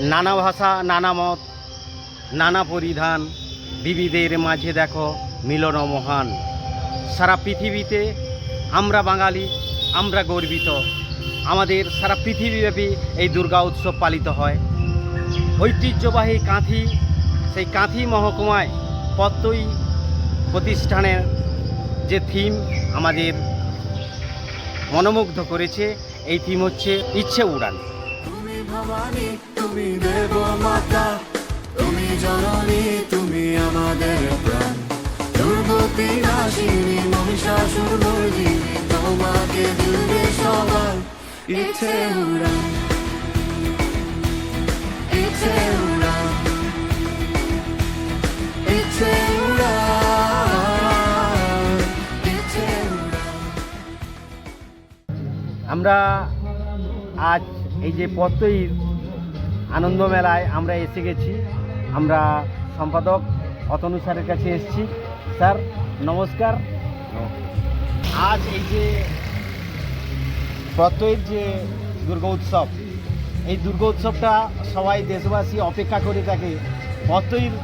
নানা ভাষা, নানা মত, নানা পরিধান, বিবিদের মাঝে দেখো মিলন মহান। সারা পৃথিবীতে আমরা বাঙালি, আমরা গর্বিত। আমাদের সারা পৃথিবীব্যাপী এই দুর্গা উৎসব পালিত হয়। ঐতিহ্যবাহী কাঁথি, সেই কাঁথি মহকুমায় পত্তই প্রতিষ্ঠানের যে থিম আমাদের মনোমুগ্ধ করেছে, এই থিম হচ্ছে ইচ্ছে উড়ান। ভবানী, তুমি দেব মাতা তুমি জননী, তুমি আমাদের প্রাণ। দুর্গতি নাশিনী, মহিষাসুর তোমাকে দিলে সবার ইচ্ছে উড়ান ইচ্ছে উড়ান ইচ্ছে আমরা আজ এই যে পত্তই আনন্দ মেলায় আমরা এসে গেছি। আমরা সম্পাদক অতনু স্যারের কাছে এসেছি। স্যার, নমস্কার। আজ এই যে প্রত্যয়ের যে দুর্গা উৎসব, এই দুর্গা উৎসবটা সবাই দেশবাসী অপেক্ষা করে থাকে প্রত্যয়ের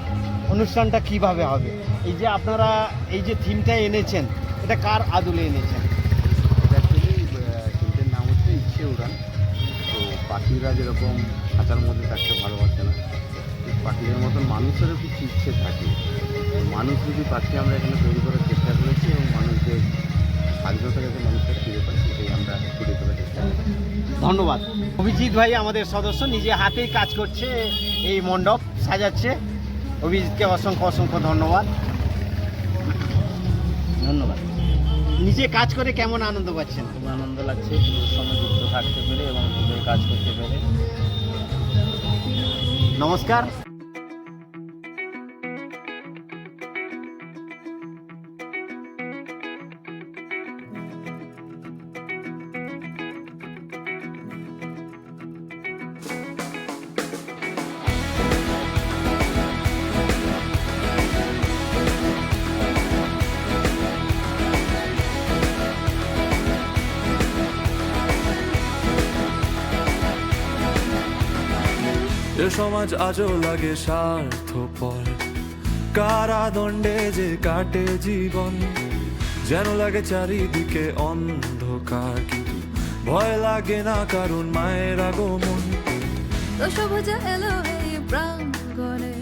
অনুষ্ঠানটা কীভাবে হবে? এই যে আপনারা এই যে থিমটা এনেছেন, এটা কার আদলে এনেছেন? পাখিরা যেরকম খাঁচার মধ্যে থাকতে ভালোবাসে না পাখিদের মতন মানুষেরও কিছু ইচ্ছে থাকে। মানুষ যদি পাখি আমরা এখানে তৈরি করার চেষ্টা করেছি এবং মানুষদের স্বাধীনতা যাতে মানুষের ফিরে পায় সেটাই আমরা ফুটে তোলার চেষ্টা করছি ধন্যবাদ। অভিজিৎ ভাই আমাদের সদস্য নিজে হাতেই কাজ করছে এই মণ্ডপ সাজাচ্ছে। অভিজিৎকে অসংখ্য অসংখ্য ধন্যবাদ। ধন্যবাদ। নিজে কাজ করে কেমন আনন্দ পাচ্ছেন? খুব আনন্দ লাগছে সঙ্গে যুক্ত থাকতে পেরে এবং কাজ করতে পারে। নমস্কার। এ সমাজ আজও লাগে স্বার্থপর। কারাদণ্ডে যে কাটে জীবন, যেন লাগে চারিদিকে অন্ধকার। কিন্তু ভয় লাগে না কারণ মায়ের আগমন। দশভুজা এলো এই প্রাঙ্গণে,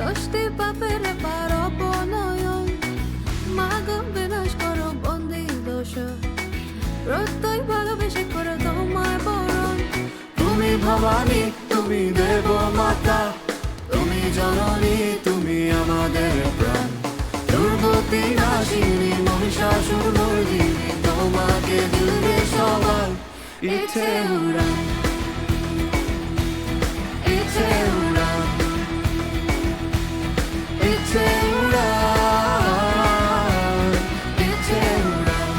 দশটি পাপের পার অপনয়ন। মাগ বিনাশ করো বন্দি দোষ, প্রত্যয় ভালোবেসে করে তোমায় বরণ তুমি ভবানী তুমি দেব মাতা তুমি জননী, তুমি আমাদের প্রাণ। দুর্গতি নাশিনী, মহিষাসুর তোমাকে দিলে সবার ইচ্ছে উড়ান ইচ্ছে উড়ান ইচ্ছে ইচ্ছে উড়ান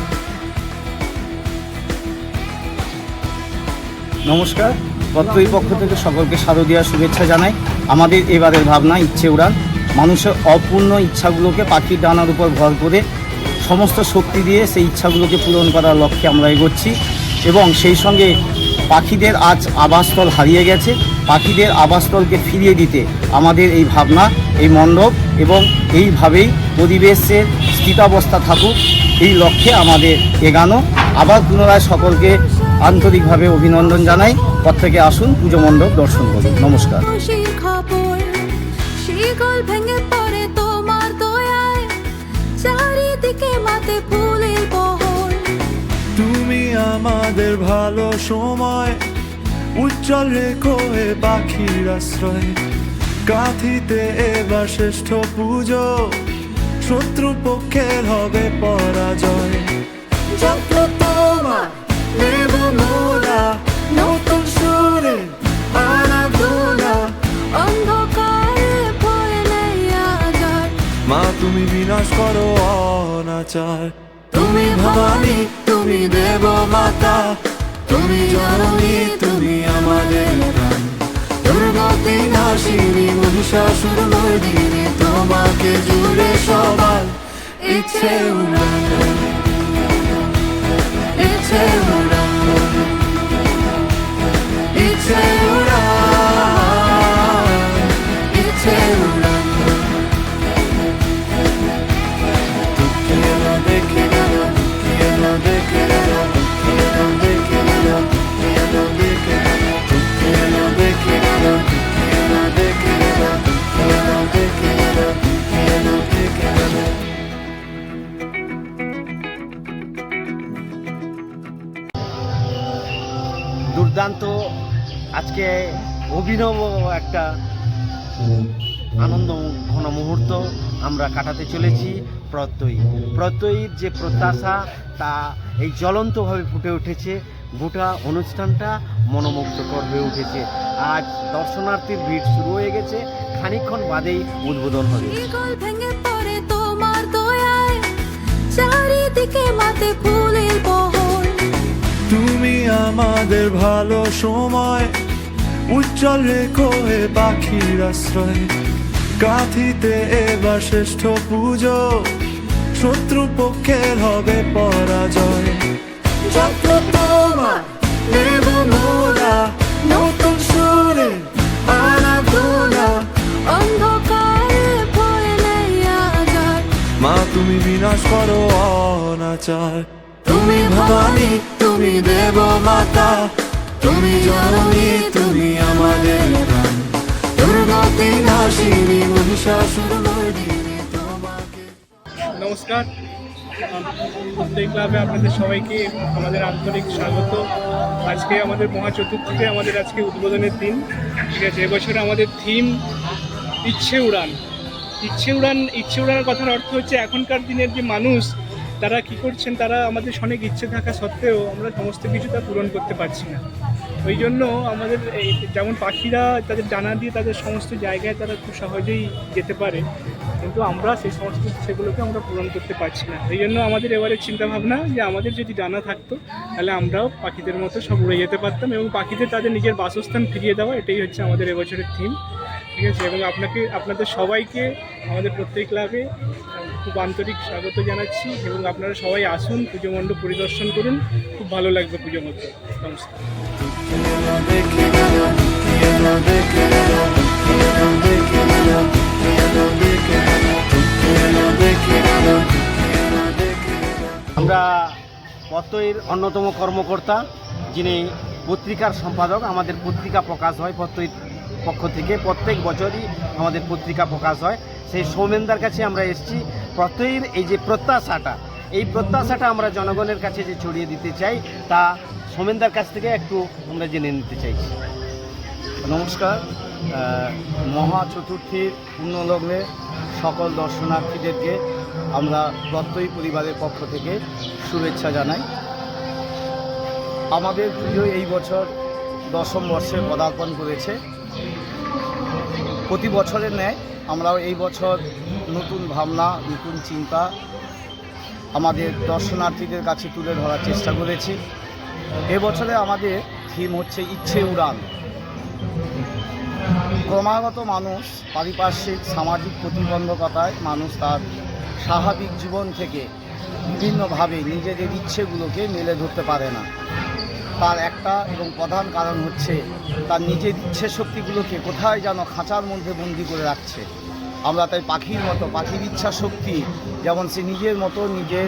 নমস্কার। পত্রই পক্ষ থেকে সকলকে শারদীয় শুভেচ্ছা জানাই। আমাদের এবারের ভাবনা, ইচ্ছে উড়ান। মানুষের অপূর্ণ ইচ্ছাগুলোকে পাখির ডানার উপর ভর করে সমস্ত শক্তি দিয়ে সেই ইচ্ছাগুলোকে পূরণ করার লক্ষ্যে আমরা এগোচ্ছি এবং সেই সঙ্গে পাখিদের আজ আবাসস্থল হারিয়ে গেছে। পাখিদের আবাসস্থলকে ফিরিয়ে দিতে আমাদের এই ভাবনা, এই মণ্ডপ এবং এইভাবেই পরিবেশের স্থিতাবস্থা থাকুক, এই লক্ষ্যে আমাদের এগানো। আবার পুনরায় সকলকে আন্তরিকভাবে অভিনন্দন জানাই। প্রত্যেকে আসুন পুজো মণ্ডপ দর্শন করুন। নমস্কার। খুশির খবর শিকল ভেঙে পড়ে তোমার দয়ায়। চারিদিকে মাতে ফুলের বহর তুমি আমাদের ভালো সময় উজ্জ্বল রেখো এ পাখির আশ্রয়। কাঁথিতে এবার শ্রেষ্ঠ পুজো শত্রু পক্ষের হবে পরাজয়। যত তোমার নতুন সুরে আরাধনা অন্ধকারে ভয় নেই আজার মা তুমি বিনাশ করো অনাচার। তুমি ভবানী তুমি দেব মাতা তুমি জননী তুমি আমাদের প্রাণ। দুর্গতি নাশিনী মহিষাসুর মর্দিনী তোমাকে জুড়ে সবার ইচ্ছে উড়ান ইচ্ছে উড়ান ইচ্ছে আজকে অভিনব একটা আনন্দ ঘন মুহূর্ত আমরা কাটাতে চলেছি প্রত্যয়ী। প্রত্যয়ীর যে প্রত্যাশা তা এই জ্বলন্তভাবে ফুটে উঠেছে। গোটা অনুষ্ঠানটা মনোমুগ্ধকর হয়ে উঠেছে। আজ দর্শনার্থীর ভিড় শুরু হয়ে গেছে। খানিকক্ষণ বাদেই উদ্বোধন হবে। তুমি আমাদের ভালো সময়। উজ্জ্বল রেখো এ পাখির আশ্রয়। কাঁথিতে এবার শ্রেষ্ঠ পুজো শত্রু পক্ষের হবে পরাজয়। যাত্রা তোমার নেব মোরা নতুন সুরে আরাধনা। অন্ধকারে ভয় নেই আজার। মা তুমি বিনাশ করো অনাচার। তুমি ভবানী তুমি দেব মাতা। তুমি তুমি আমাদের প্রাণ। দুর্গতি মহিষাসুর নমস্কার। প্রত্যেক ক্লাবে আপনাদের সবাইকে আমাদের আন্তরিক স্বাগত। আজকে আমাদের মহা চতুর্থীতে আমাদের আজকে উদ্বোধনের দিন। ঠিক আছে, এবছর আমাদের থিম ইচ্ছে উড়ান। ইচ্ছে উড়ান, ইচ্ছে উড়ানের কথার অর্থ হচ্ছে এখনকার দিনের যে মানুষ তারা কি করছেন, তারা আমাদের অনেক ইচ্ছে থাকা সত্ত্বেও আমরা সমস্ত কিছু তা পূরণ করতে পারছি না। ওই জন্য আমাদের যেমন পাখিরা তাদের জানা দিয়ে তাদের সমস্ত জায়গায় তারা খুব সহজেই যেতে পারে, কিন্তু আমরা সেই সমস্ত সেগুলোকে আমরা পূরণ করতে পারছি না। এই জন্য আমাদের এবারে চিন্তা ভাবনা যে আমাদের যদি ডানা থাকতো, তাহলে আমরাও পাখিদের মতো সব উড়ে যেতে পারতাম এবং পাখিদের তাদের নিজের বাসস্থান ফিরিয়ে দেওয়া, এটাই হচ্ছে আমাদের এবছরের থিম ঠিক আছে, এবং আপনাকে, আপনাদের সবাইকে, আমাদের প্রত্যেক ক্লাবে, খুব আন্তরিক স্বাগত জানাচ্ছি, এবং আপনারা সবাই আসুন, পুজো মণ্ডপ পরিদর্শন করুন, খুব ভালো লাগবে পুজো মণ্ডপ। নমস্কার। আমরা পত্তইয়ের অন্যতম কর্মকর্তা, যিনি পত্রিকার সম্পাদক, আমাদের পত্রিকা প্রকাশ হয় পত্তইর পক্ষ থেকে প্রত্যেক বছরই আমাদের পত্রিকা প্রকাশ হয়। সেই সৌমেনদার কাছে আমরা এসেছি। প্রত্যয়ের এই যে প্রত্যাশাটা, এই প্রত্যাশাটা আমরা জনগণের কাছে যে ছড়িয়ে দিতে চাই, তা সৌমেনদার কাছ থেকে একটু আমরা জেনে নিতে চাইছি। নমস্কার। মহা চতুর্থীর পুণ্যলগ্নে সকল দর্শনার্থীদেরকে আমরা প্রত্যয়ী পরিবারের পক্ষ থেকে শুভেচ্ছা জানাই। আমাদের পুজো এই বছর দশম বর্ষে পদার্পণ করেছে। প্রতি বছরের ন্যায় আমরাও এই বছর নতুন ভাবনা, নতুন চিন্তা আমাদের দর্শনার্থীদের কাছে তুলে ধরার চেষ্টা করেছি। এবছরে আমাদের থিম হচ্ছে ইচ্ছে উড়ান। ক্রমাগত মানুষ পারিপার্শ্বিক, সামাজিক প্রতিবন্ধকতায় মানুষ তার স্বাভাবিক জীবন থেকে বিভিন্নভাবে নিজেদের ইচ্ছেগুলোকে মেলে ধরতে পারে না। তার একটা এবং প্রধান কারণ হচ্ছে তার নিজের ইচ্ছে শক্তিগুলোকে কোথায় যেন খাঁচার মধ্যে বন্দি করে রাখছে। আমরা তাই পাখির মতো, পাখির ইচ্ছা শক্তি যেমন সে নিজের মতো নিজের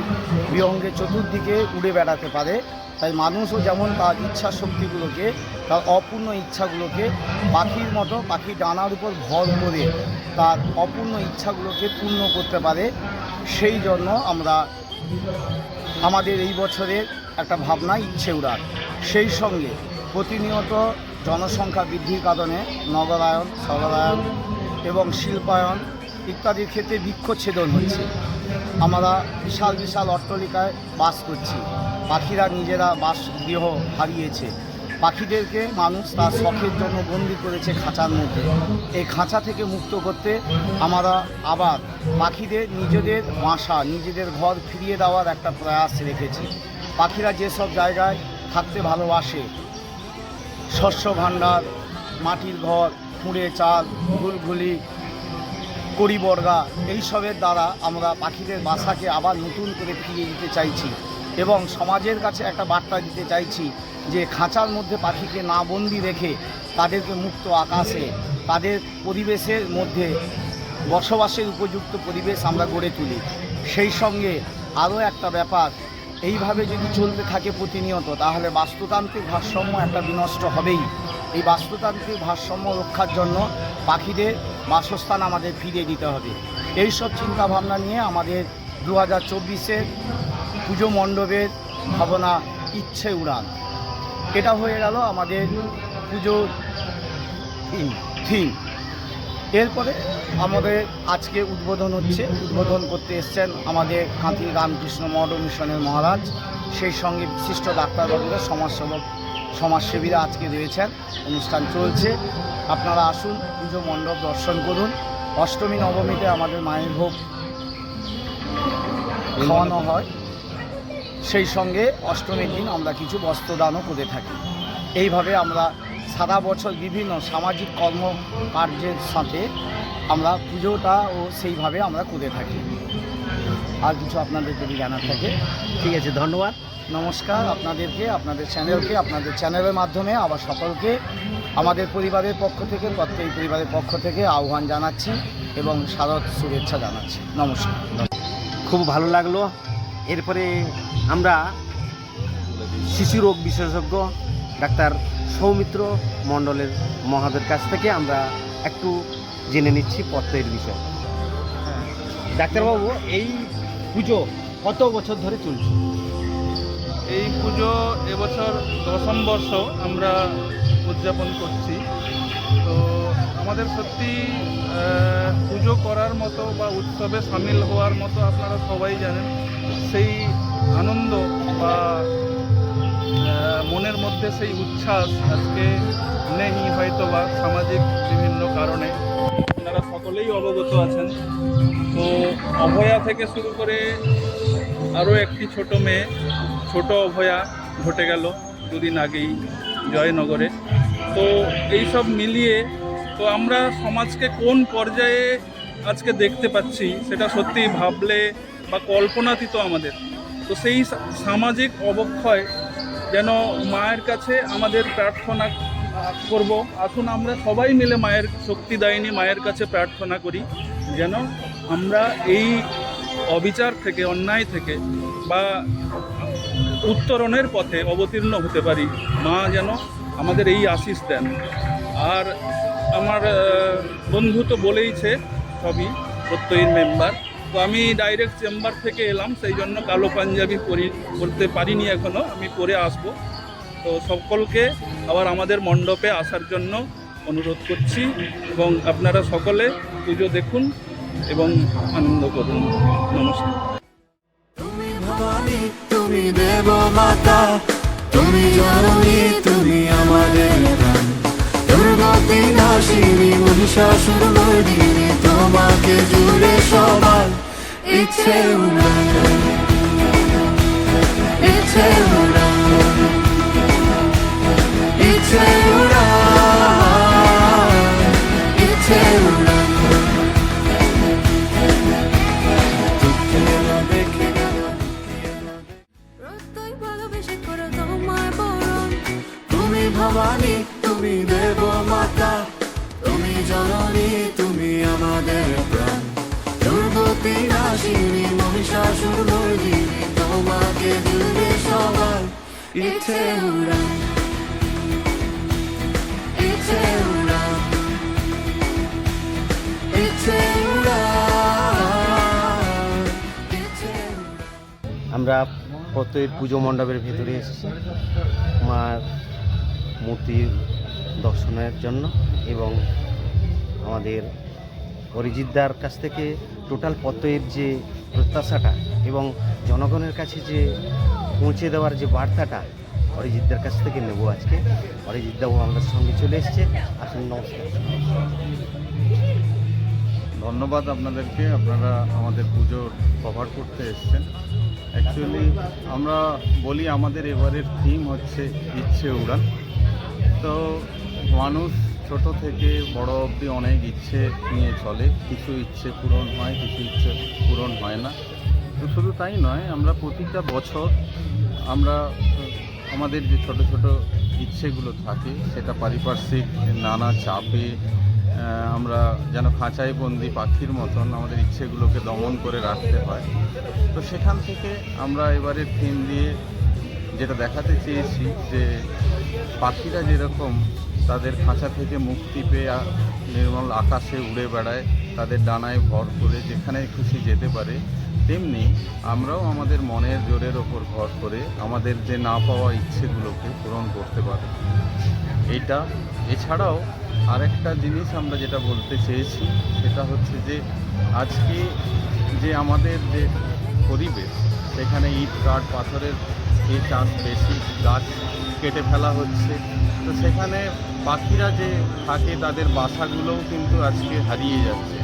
বিহঙ্গে চতুর্দিকে উড়ে বেড়াতে পারে, তাই মানুষও যেমন তার ইচ্ছা শক্তিগুলোকে, তার অপূর্ণ ইচ্ছাগুলোকে পাখির মতো পাখি ডানার উপর ভর করে তার অপূর্ণ ইচ্ছাগুলোকে পূর্ণ করতে পারে, সেই জন্য আমরা আমাদের এই বছরের একটা ভাবনা ইচ্ছে উড়ান সেই সঙ্গে প্রতিনিয়ত জনসংখ্যা বৃদ্ধির কারণে নগরায়ন শহরায়ন এবং শিল্পায়ন ইত্যাদির ক্ষেত্রে বৃক্ষচ্ছেদন হচ্ছে। আমরা বিশাল বিশাল অট্টালিকায় বাস করছি। পাখিরা নিজেরা বাস গৃহ হারিয়েছে। পাখিদেরকে মানুষ তার শখের জন্য বন্দি করেছে খাঁচার মধ্যে। এই খাঁচা থেকে মুক্ত করতে আমরা আবার পাখিদের নিজেদের বাসা, নিজেদের ঘর ফিরিয়ে দেওয়ার একটা প্রয়াস রেখেছি। পাখিরা যেসব জায়গায় থাকতে ভালোবাসে, শস্য ভাণ্ডার, মাটির ঘর, কুঁড়ে চাল ঘুলঘুলি কড়িবর্গা, এইসবের দ্বারা আমরা পাখিদের বাসাকে আবার নতুন করে ফিরিয়ে দিতে চাইছি এবং সমাজের কাছে একটা বার্তা দিতে চাইছি যে খাঁচার মধ্যে পাখিকে না বন্দি রেখে তাদেরকে মুক্ত আকাশে, তাদের পরিবেশের মধ্যে বসবাসের উপযুক্ত পরিবেশ আমরা গড়ে তুলি। সেই সঙ্গে আরও একটা ব্যাপার এইভাবে যদি চলতে থাকে প্রতিনিয়ত, তাহলে বাস্তুতান্ত্রিক ভারসাম্য একটা বিনষ্ট হবেই। এই বাস্তুতান্ত্রিক ভারসাম্য রক্ষার জন্য পাখিদের বাসস্থান আমাদের ফিরিয়ে দিতে হবে। এই সব চিন্তাভাবনা নিয়ে আমাদের দু হাজার চব্বিশের পুজো মণ্ডপের ভাবনা ইচ্ছে উড়ান। এটা হয়ে গেল আমাদের পুজো থিম থিম এরপরে আমাদের আজকে উদ্বোধন হচ্ছে। উদ্বোধন করতে এসছেন আমাদের কাঁথি রামকৃষ্ণ মঠ মিশনের মহারাজ। সেই সঙ্গে বিশিষ্ট ডাক্তারবাবুরা সমাজসেবক সমাজসেবীরা আজকে রয়েছেন। অনুষ্ঠান চলছে। আপনারা আসুন পুজো মণ্ডপ দর্শন করুন। অষ্টমী নবমীতে আমাদের মায়ের ভোগ খাওয়ানো হয়। সেই সঙ্গে অষ্টমীর দিন আমরা কিছু বস্ত্রদানও করে থাকি। এইভাবে আমরা সারা বছর বিভিন্ন সামাজিক কর্মকার্যের সাথে আমরা পুজোটা ও সেইভাবে আমরা করে থাকি। আর কিছু আপনাদের যদি জানার থাকে। ঠিক আছে ধন্যবাদ। নমস্কার আপনাদেরকে আপনাদের চ্যানেলকে আপনাদের চ্যানেলের মাধ্যমে আবার সকলকে আমাদের পরিবারের পক্ষ থেকে প্রত্যেক পরিবারের পক্ষ থেকে আহ্বান জানাচ্ছি এবং শারদ শুভেচ্ছা জানাচ্ছি। নমস্কার। খুব ভালো লাগল। এরপরে আমরা শিশু রোগ বিশেষজ্ঞ ডাক্তার সৌমিত্র মণ্ডলের মহাদের কাছ থেকে আমরা একটু জেনে নিচ্ছি পত্রের বিষয়। ডাক্তারবাবু, এই পুজো কত বছর ধরে চলছে? এই পুজো এবছর দশম বর্ষ আমরা উদযাপন করছি। তো আমাদের সত্যি পুজো করার মতো বা উৎসবে সামিল হওয়ার মতো আপনারা সবাই জানেন, সেই আনন্দ বা মনের মধ্যে সেই উচ্ছ্বাস আজকে নেই হয়তো বা সামাজিক বিভিন্ন কারণে। আপনারা সকলেই অবগত আছেন। তো অভয়া থেকে শুরু করে আরও একটি ছোট মেয়ে, ছোট অভয়া ঘটে গেল দুদিন আগেই জয়নগরে। তো এই সব মিলিয়ে তো আমরা সমাজকে কোন পর্যায়ে আজকে দেখতে পাচ্ছি সেটা সত্যিই ভাবলে বা কল্পনাতীত আমাদের। তো সেই সামাজিক অবক্ষয় যেন মায়ের কাছে আমাদের প্রার্থনা করব। আসুন আমরা সবাই মিলে মায়ের শক্তিদায়িনী মায়ের কাছে প্রার্থনা করি যেন আমরা এই অবিচার থেকে, অন্যায় থেকে বা উত্তরণের পথে অবতীর্ণ হতে পারি। মা যেন আমাদের এই আশিস দেন। আর আমার বন্ধু তো বলেইছে সবই, প্রত্যয়ীর মেম্বার। আমি ডাইরেক্ট চেম্বার থেকে এলাম, সেই জন্য কালো পাঞ্জাবি পরি করতে পারিনি এখনও আমি পরে আসব। তো সকলকে আবার আমাদের মণ্ডপে আসার জন্য অনুরোধ করছি এবং আপনারা সকলে পুজো দেখুন এবং আনন্দ করুন। নমস্কার। তুমি ভবানী, তুমি দেব মাতা তুমি জননী, তুমি আমাদের দুর্গতি নাশিনী মহিষাসুর মর্দিনী তোমাকে জুড়ে সবার ইচ্ছে উড়ান আমরা প্রত্যয়ের পুজো মণ্ডপের ভেতরে এসেছি মার মূর্তির দর্শনের জন্য এবং আমাদের অরিজিৎদার কাছ থেকে টোটাল পত্তয়ের যে প্রত্যাশাটা এবং জনগণের কাছে যে পৌঁছে দেওয়ার যে বার্তাটা অরিজিৎদার কাছ থেকে নেব আজকে। অরিজিৎদাও আমাদের সঙ্গে চলে এসছে। আসুন, নমস্কার। ধন্যবাদ আপনাদেরকে। আপনারা আমাদের পুজোর কভার করতে এসছেন। অ্যাকচুয়ালি আমরা বলি আমাদের এবারের থিম হচ্ছে ইচ্ছে উড়ান। তো মানুষ ছোট থেকে বড় অবধি অনেক ইচ্ছে নিয়ে চলে। কিছু ইচ্ছে পূরণ হয়, কিছু ইচ্ছে পূরণ হয় না। তো শুধু তাই নয়, আমরা প্রতিটা বছর আমরা, আমাদের যে ছোট ছোট ইচ্ছেগুলো থাকে, সেটা পারিপার্শ্বিক নানা চাপে আমরা যেন খাঁচায় বন্দি পাখির মতন আমাদের ইচ্ছেগুলোকে দমন করে রাখতে হয়। তো সেখান থেকে আমরা এবারের থিম দিয়ে যেটা দেখাতে চেয়েছি যে পাখিরা যেরকম তাদের খাঁচা থেকে মুক্তি পেয়ে নির্মল আকাশে উড়ে বেড়ায়, তাদের ডানায় ভর করে যেখানে খুশি যেতে পারে, তেমনি আমরাও আমাদের মনের জোরের ওপর ভর করে আমাদের যে না পাওয়া ইচ্ছেগুলোকে পূরণ করতে পারি। এটা এছাড়াও আরেকটা জিনিস আমরা যেটা বলতে চেয়েছি, সেটা হচ্ছে যে আজকে যে আমাদের যে পরিবেশ, সেখানে ইট, কাঠ, পাথরের যে চাষ বেশি, গাছ কেটে ফেলা হচ্ছে, তো সেখানে পাখিরা যে থাকে তাদের বাসাগুলোও কিন্তু আজকে হারিয়ে যাচ্ছে।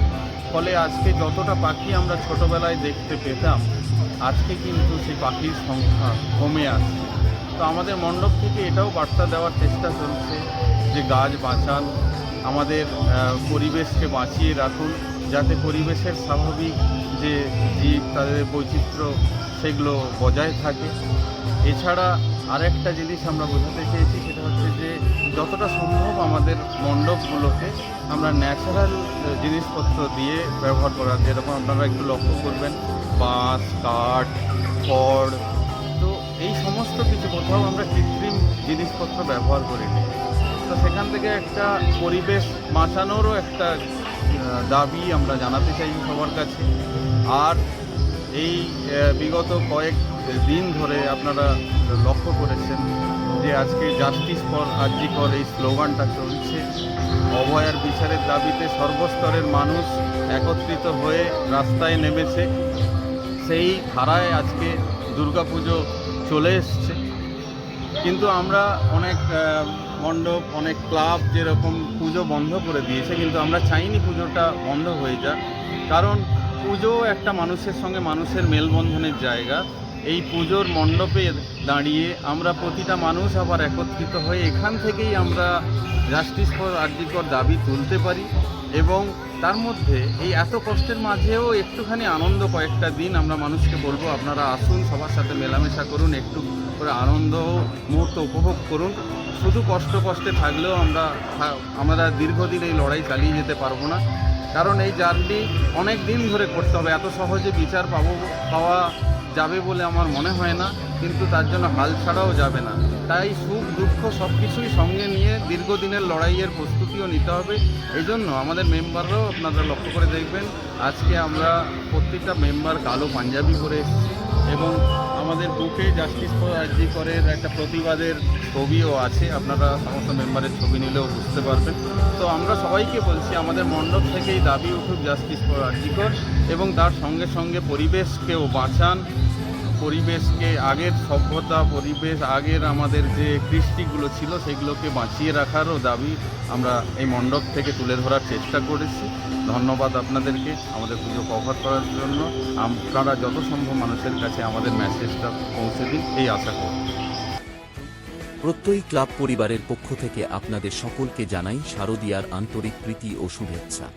ফলে আজকে যতটা পাখি আমরা ছোটোবেলায় দেখতে পেতাম, আজকে কিন্তু সেই পাখির সংখ্যা কমে আসছে। তো আমাদের মণ্ডপ থেকে এটাও বার্তা দেওয়ার চেষ্টা চলছে যে গাছ বাঁচান আমাদের পরিবেশকে বাঁচিয়ে রাখুন, যাতে পরিবেশের স্বাভাবিক যে জীব, তাদের বৈচিত্র্য, সেগুলো বজায় থাকে। এছাড়া আরেকটা জিনিস আমরা বোঝাতে চেয়েছি, সেটা হচ্ছে যে যতটা সম্ভব আমাদের মণ্ডপগুলোকে আমরা ন্যাচারাল জিনিসপত্র দিয়ে ব্যবহার করার যেরকম আপনারা একটু লক্ষ্য করবেন, বাঁশ, কাঠ, খড়। তো এই সমস্ত কিছু কোথাও আমরা কৃত্রিম জিনিসপত্র ব্যবহার করিনি তো সেখান থেকে একটা পরিবেশ বাঁচানোরও একটা দাবি আমরা জানাতে চাই সবার কাছে। আর এই বিগত কয়েক দিন ধরে আপনারা লক্ষ্য করেছেন যে আজকে জাস্টিস ফর আর্জিকর এই স্লোগানটা চলছে। অভয়ার বিচারের দাবিতে সর্বস্তরের মানুষ একত্রিত হয়ে রাস্তায় নেমেছে। সেই ধারায় আজকে দুর্গাপুজো চলে এসছে। কিন্তু আমরা অনেক মণ্ডপ, অনেক ক্লাব যেরকম পুজো বন্ধ করে দিয়েছে, কিন্তু আমরা চাইনি পুজোটা বন্ধ হয়ে যাক। কারণ পুজো একটা মানুষের সঙ্গে মানুষের মেলবন্ধনের জায়গা। এই পুজোর মণ্ডপে দাঁড়িয়ে আমরা প্রতিটা মানুষ আবার একত্রিত হয়ে এখান থেকেই আমরা জাস্টিস ফর আর্জিকর দাবি তুলতে পারি এবং তার মধ্যে এই এত কষ্টের মাঝেও একটুখানি আনন্দ কয়েকটা দিন আমরা মানুষকে বলব, আপনারা আসুন, সবার সাথে মেলামেশা করুন, একটু করে আনন্দ মুহূর্ত উপভোগ করুন। শুধু কষ্ট কষ্টে থাকলেও আমরা আমরা দীর্ঘদিন এই লড়াই চালিয়ে যেতে পারব না। কারণ এই জার্নি অনেক দিন ধরে করতে হবে। এত সহজে বিচার পাবো, পাওয়া যাবে বলে আমার মনে হয় না। কিন্তু তার জন্য হাল ছাড়াও যাবে না। তাই সুখ, দুঃখ সব কিছুই সঙ্গে নিয়ে দীর্ঘদিনের লড়াইয়ের প্রস্তুতিও নিতে হবে। এই জন্য আমাদের মেম্বাররাও আপনারা লক্ষ্য করে দেখবেন, আজকে আমরা প্রত্যেকটা মেম্বার কালো পাঞ্জাবি পরে এসেছি। এবং আমাদের বুকে জাস্টিস ফর আরজি করের একটা প্রতিবাদের ছবিও আছে। আপনারা সমস্ত মেম্বারের ছবি নিলেও বুঝতে পারবেন। তো আমরা সবাইকে বলছি, আমাদের মণ্ডপ থেকেই দাবি উঠুক জাস্টিস ফর আরজিকর এবং তার সঙ্গে সঙ্গে পরিবেশকেও বাঁচান। পরিবেশকে, আগের সভ্যতা, পরিবেশ, আগের আমাদের যে কৃষ্টিগুলো ছিল সেগুলোকে বাঁচিয়ে রাখারও দাবি আমরা এই মণ্ডপ থেকে তুলে ধরার চেষ্টা করেছি। ধন্যবাদ আপনাদেরকে আমাদের পুজো কভার করার জন্য। আপনারা যত সম্ভব মানুষের কাছে আমাদের মেসেজটা পৌঁছে দিন, এই আশা করি। প্রত্যয়ী ক্লাব পরিবারের পক্ষ থেকে আপনাদের সকলকে জানাই শারদীয়ার আন্তরিক প্রীতি ও শুভেচ্ছা।